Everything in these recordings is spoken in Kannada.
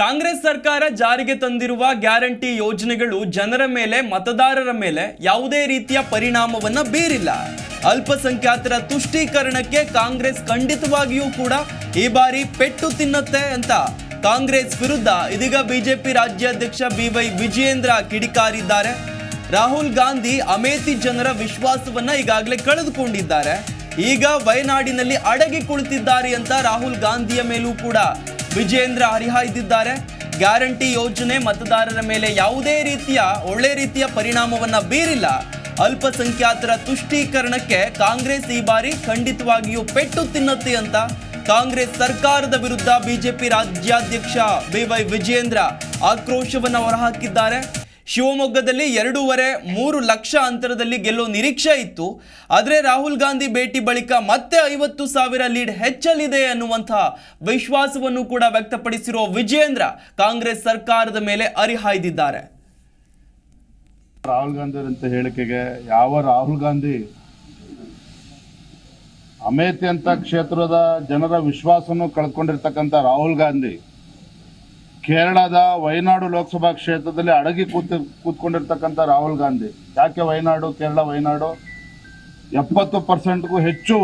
ಕಾಂಗ್ರೆಸ್ ಸರ್ಕಾರ ಜಾರಿಗೆ ತಂದಿರುವ ಗ್ಯಾರಂಟಿ ಯೋಜನೆಗಳು ಜನರ ಮೇಲೆ, ಮತದಾರರ ಮೇಲೆ ಯಾವುದೇ ರೀತಿಯ ಪರಿಣಾಮವನ್ನು ಬೀರಿಲ್ಲ. ಅಲ್ಪಸಂಖ್ಯಾತರ ತುಷ್ಟೀಕರಣಕ್ಕೆ ಕಾಂಗ್ರೆಸ್ ಖಂಡಿತವಾಗಿಯೂ ಕೂಡ ಈ ಬಾರಿ ಪೆಟ್ಟು ತಿನ್ನತ್ತೆ ಅಂತ ಕಾಂಗ್ರೆಸ್ ವಿರುದ್ಧ ಇದೀಗ ಬಿಜೆಪಿ ರಾಜ್ಯಾಧ್ಯಕ್ಷ ಬಿವೈ ವಿಜಯೇಂದ್ರ ಕಿಡಿಕಾರಿದ್ದಾರೆ. ರಾಹುಲ್ ಗಾಂಧಿ ಅಮೇಥಿ ಜನರ ವಿಶ್ವಾಸವನ್ನ ಈಗಾಗಲೇ ಕಳೆದುಕೊಂಡಿದ್ದಾರೆ. ಈಗ ವಯನಾಡಿನಲ್ಲಿ ಅಡಗಿ ಕುಳಿತಿದ್ದಾರೆ ಅಂತ ರಾಹುಲ್ ಗಾಂಧಿಯ ಮೇಲೂ ಕೂಡ ವಿಜೇಂದ್ರ ಹರಿಹಾಯ್ದಿದ್ದಾರೆ ಗ್ಯಾರಂಟಿ ಯೋಜನೆ ಮತದಾರರ ಮೇಲೆ ಯಾವುದೇ ರೀತಿಯ ಒಳ್ಳೆ ರೀತಿಯ ಪರಿಣಾಮವನ್ನು ಬೀರಿಲ್ಲ. ಅಲ್ಪಸಂಖ್ಯಾತರ ತುಷ್ಟೀಕರಣಕ್ಕೆ ಕಾಂಗ್ರೆಸ್ ಈ ಬಾರಿ ಖಂಡಿತವಾಗಿಯೂ ಪೆಟ್ಟು ತಿನ್ನತ್ತೆ ಅಂತ ಕಾಂಗ್ರೆಸ್ ಸರ್ಕಾರದ ವಿರುದ್ಧ ಬಿಜೆಪಿ ರಾಜ್ಯಾಧ್ಯಕ್ಷ ಬಿ ವೈ ವಿಜೇಂದ್ರ ಆಕ್ರೋಶವನ್ನು ಹೊರಹಾಕಿದ್ದಾರೆ. ಶಿವಮೊಗ್ಗದಲ್ಲಿ ಎರಡೂವರೆ ಮೂರು ಲಕ್ಷ ಅಂತರದಲ್ಲಿ ಗೆಲ್ಲೋ ನಿರೀಕ್ಷೆ ಇತ್ತು. ಆದರೆ ರಾಹುಲ್ ಗಾಂಧಿ ಭೇಟಿ ಬಳಿಕ ಮತ್ತೆ ಐವತ್ತು ಸಾವಿರ ಲೀಡ್ ಹೆಚ್ಚಲಿದೆ ಅನ್ನುವಂತಹ ವಿಶ್ವಾಸವನ್ನು ಕೂಡ ವ್ಯಕ್ತಪಡಿಸಿರುವ ವಿಜೇಂದ್ರ ಕಾಂಗ್ರೆಸ್ ಸರ್ಕಾರದ ಮೇಲೆ ಅರಿಹಾಯ್ದಿದ್ದಾರೆ. ರಾಹುಲ್ ಗಾಂಧಿ ಅಂತ ಹೇಳಿಕೆಗೆ ಯಾವ ರಾಹುಲ್ ಗಾಂಧಿ ಅಮೇಥಿ ಅಂತ ಕ್ಷೇತ್ರದ ಜನರ ವಿಶ್ವಾಸವನ್ನು ಕಳ್ಕೊಂಡಿರ್ತಕ್ಕಂಥ ರಾಹುಲ್ ಗಾಂಧಿ ಕೇರಳದ ವಯನಾಡು ಲೋಕಸಭಾ ಕ್ಷೇತ್ರದಲ್ಲಿ ಅಡಗಿ ಕೂತ್ ಕೂತ್ಕೊಂಡಿರ್ತಕ್ಕಂಥ ರಾಹುಲ್ ಗಾಂಧಿ. ಯಾಕೆ ವಯನಾಡು? ಕೇರಳ ವಯನಾಡು. ಎಪ್ಪತ್ತು ಪರ್ಸೆಂಟ್ಗೂ ಹೆಚ್ಚು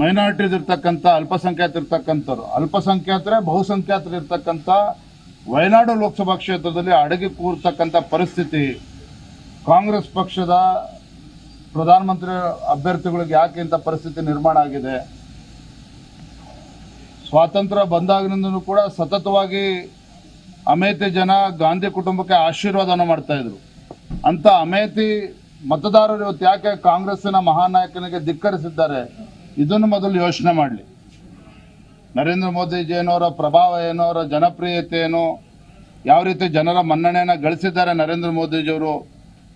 ಮೈನಾರಿಟೀಸ್ ಇರ್ತಕ್ಕಂಥ, ಅಲ್ಪಸಂಖ್ಯಾತ ಇರ್ತಕ್ಕಂಥವ್ರು. ಅಲ್ಪಸಂಖ್ಯಾತರೇ ಬಹುಸಂಖ್ಯಾತರು ಇರ್ತಕ್ಕಂಥ ವಯನಾಡು ಲೋಕಸಭಾ ಕ್ಷೇತ್ರದಲ್ಲಿ ಅಡಗಿ ಕೂರ್ತಕ್ಕಂಥ ಪರಿಸ್ಥಿತಿ ಕಾಂಗ್ರೆಸ್ ಪಕ್ಷದ ಪ್ರಧಾನಮಂತ್ರಿ ಅಭ್ಯರ್ಥಿಗಳಿಗೆ ಯಾಕೆ ಇಂಥ ಪರಿಸ್ಥಿತಿ ನಿರ್ಮಾಣ ಆಗಿದೆ? ಸ್ವಾತಂತ್ರ್ಯ ಬಂದಾಗಿನಿಂದನೂ ಕೂಡ ಸತತವಾಗಿ ಅಮೇತಿ ಜನ ಗಾಂಧಿ ಕುಟುಂಬಕ್ಕೆ ಆಶೀರ್ವಾದನ ಮಾಡ್ತಾ ಇದ್ರು. ಅಂತ ಅಮೇತಿ ಮತದಾರರು ಇವತ್ತು ಯಾಕೆ ಕಾಂಗ್ರೆಸ್ಸಿನ ಮಹಾನಾಯಕನಿಗೆ ಧಿಕ್ಕರಿಸಿದ್ದಾರೆ? ಇದನ್ನು ಮೊದಲು ಯೋಚನೆ ಮಾಡಲಿ. ನರೇಂದ್ರ ಮೋದಿಜಿಯವರ ಪ್ರಭಾವ ಏನು, ಅವರ ಜನಪ್ರಿಯತೆ ಏನು, ಯಾವ ರೀತಿ ಜನರ ಮನ್ನಣೆಯನ್ನು ಗಳಿಸಿದ್ದಾರೆ ನರೇಂದ್ರ ಮೋದಿಜಿಯವರು?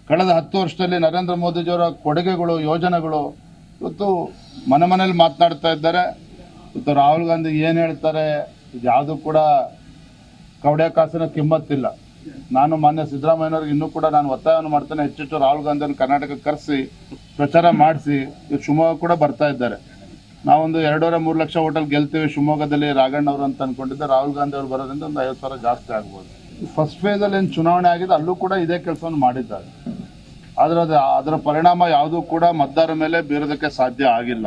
ಕಳೆದ ಹತ್ತು ವರ್ಷದಲ್ಲಿ ನರೇಂದ್ರ ಮೋದಿಜಿಯವರ ಕೊಡುಗೆಗಳು, ಯೋಜನೆಗಳು ಇವತ್ತು ಮನೆ ಮನೇಲಿ ಮಾತನಾಡ್ತಾ ಇದ್ದಾರೆ. ಇವತ್ತು ರಾಹುಲ್ ಗಾಂಧಿ ಏನು ಹೇಳ್ತಾರೆ, ಇದು ಯಾವುದು ಕೂಡ ಕವಡೆ ಕಾಸಿನ ಕಿಮ್ಮತ್ತಿಲ್ಲ. ನಾನು ಮಾನ್ಯ ಸಿದ್ದರಾಮಯ್ಯನವ್ರಿಗೆ ಇನ್ನೂ ಕೂಡ ನಾನು ಒತ್ತಾಯವನ್ನು ಮಾಡ್ತೇನೆ, ಹೆಚ್ಚೆಚ್ಚು ರಾಹುಲ್ ಗಾಂಧಿಯನ್ನು ಕರ್ನಾಟಕಕ್ಕೆ ಕರೆಸಿ, ಪ್ರಚಾರ ಮಾಡಿಸಿ, ಇವ್ರು ಶಿವಮೊಗ್ಗ ಕೂಡ ಬರ್ತಾ ಇದ್ದಾರೆ. ನಾವೊಂದು ಎರಡೂವರೆ ಮೂರು ಲಕ್ಷ ಹೋಟೆಲ್ ಗೆಲ್ತೀವಿ ಶಿವಮೊಗ್ಗದಲ್ಲಿ, ರಾಘಣ್ಣ ಅವರು ಅಂತ ಅನ್ಕೊಂಡಿದ್ದೆ, ರಾಹುಲ್ ಗಾಂಧಿ ಅವರು ಬರೋದ್ರಿಂದ ಒಂದು ಐವತ್ತು ಸಾವಿರ ಜಾಸ್ತಿ ಆಗ್ಬೋದು. ಫಸ್ಟ್ ಫೇಸಲ್ಲಿ ಏನು ಚುನಾವಣೆ ಆಗಿದೆ, ಅಲ್ಲೂ ಕೂಡ ಇದೇ ಕೆಲಸವನ್ನು ಮಾಡಿದ್ದಾರೆ. ಆದರೆ ಅದು, ಅದರ ಪರಿಣಾಮ ಯಾವುದೂ ಕೂಡ ಮತದಾರರ ಮೇಲೆ ಬೀರೋದಕ್ಕೆ ಸಾಧ್ಯ ಆಗಿಲ್ಲ.